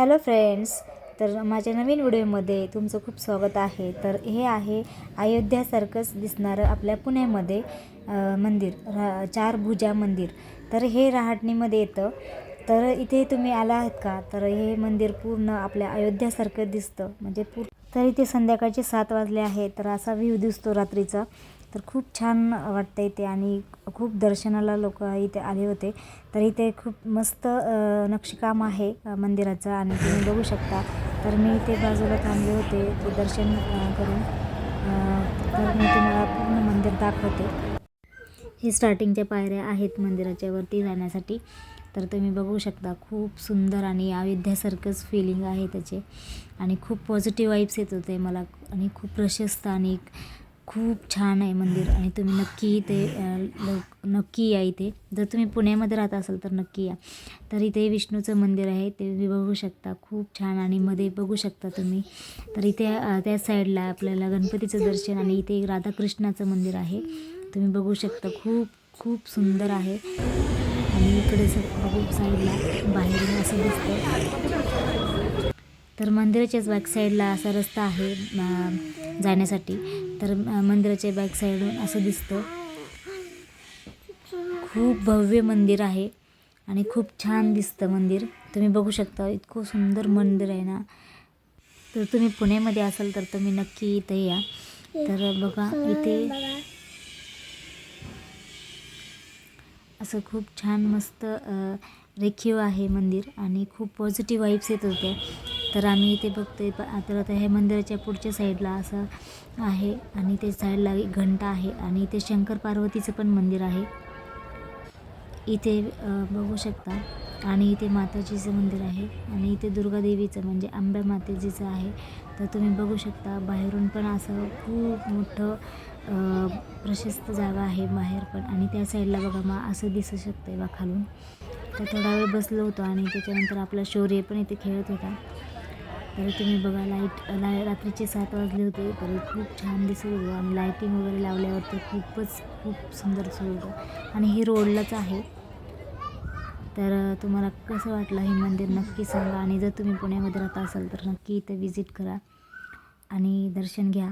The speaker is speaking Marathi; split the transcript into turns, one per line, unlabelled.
हॅलो फ्रेंड्स तर माझ्या नवीन व्हिडिओमध्ये तुमचं खूप स्वागत आहे. तर हे आहे अयोध्यासारखंच दिसणारं आपल्या पुण्यामध्ये मंदिर रा चार भुजा मंदिर. तर हे रहाटणीमध्ये येतं. तर इथे तुम्ही आला आहात का? तर हे मंदिर पूर्ण आपल्या अयोध्यासारखं दिसतं. म्हणजे पूर तर इथे संध्याकाळचे सात वाजले आहे तर असा व्ह्यू दिसतो रात्रीचा. तर खूप छान वाटतं इथे आणि खूप दर्शनाला लोक इथे आले होते. तर इथे खूप मस्त नक्षीकाम आहे मंदिराचं आणि तुम्ही बघू शकता. तर मी इथे बाजूला थांबले होते ते दर्शन करून. तर मी तुम्हाला पूर्ण मंदिर दाखवते. हे स्टार्टिंगच्या पायऱ्या आहेत मंदिराच्या वरती जाण्यासाठी. तर तुम्ही बघू शकता खूप सुंदर आणि अयोध्यासारखंच फिलिंग आहे त्याचे. आणि खूप पॉझिटिव्ह वाईब्स येत होते मला. आणि खूप प्रशस्त आणि खूप छान आहे मंदिर आणि तुम्ही नक्की इथे नक्की या इथे. जर तुम्ही पुण्यामध्ये राहत असाल तर नक्की या. तर इथे विष्णूचं मंदिर आहे ते तुम्ही बघू शकता. खूप छान आणि मध्ये बघू शकता तुम्ही. तर इथे त्या साईडला आपल्याला गणपतीचं दर्शन आणि इथे राधाकृष्णाचं मंदिर आहे. तुम्ही बघू शकता खूप खूप सुंदर आहे. आणि इकडे स खूप साईडला बाहेरून असं दिसतं तर मंदिराच्याच बॅक साईडला असा रस्ता आहे जाण्यासाठी. तर मंदिराच्या बॅक साईडून असं दिसतं. खूप भव्य मंदिर आहे आणि खूप छान दिसतं मंदिर. तुम्ही बघू शकता इतकं सुंदर मंदिर आहे ना. तर तुम्ही पुण्यामध्ये असाल तर तुम्ही नक्की इथे या. तर बघा इथे असं खूप छान मस्त रेखीव आहे मंदिर आणि खूप पॉझिटिव्ह वाईब्स येत होत्या तर आम्ही इथे बघतोय आहे तर आता हे मंदिराच्या पुढच्या साईडला असं आहे आणि ते साईडला एक घंटा आहे आणि इथे शंकर पार्वतीचं पण मंदिर आहे. इथे बघू शकता. आणि इथे माताजीचं मंदिर आहे आणि इथे दुर्गादेवीचं म्हणजे आंब्या मातेजीचं आहे. तर तुम्ही बघू शकता बाहेरून पण असं खूप मोठं प्रशस्त जागा आहे बाहेर पण. आणि त्या साईडला बघा मग असं दिसू शकतं बा खालून. तर थोडा वेळ बसलो होतो आणि त्याच्यानंतर आपला शौर्य पण इथे खेळत होता. तर तुम्ही बघा लाइट ला रात्रीचे सात वाजले होते. तर खूप छान दिसत होतं आणि लायटिंग वगैरे लावल्यावर तर खूपच खूप सुंदर दिसत होतं. आणि हे रोडलाच आहे. तर तुम्हाला कसं वाटलं हे मंदिर नक्की सांगा. आणि जर तुम्ही पुण्यामध्ये राहता असाल तर नक्की इथं विजिट करा आणि दर्शन घ्या.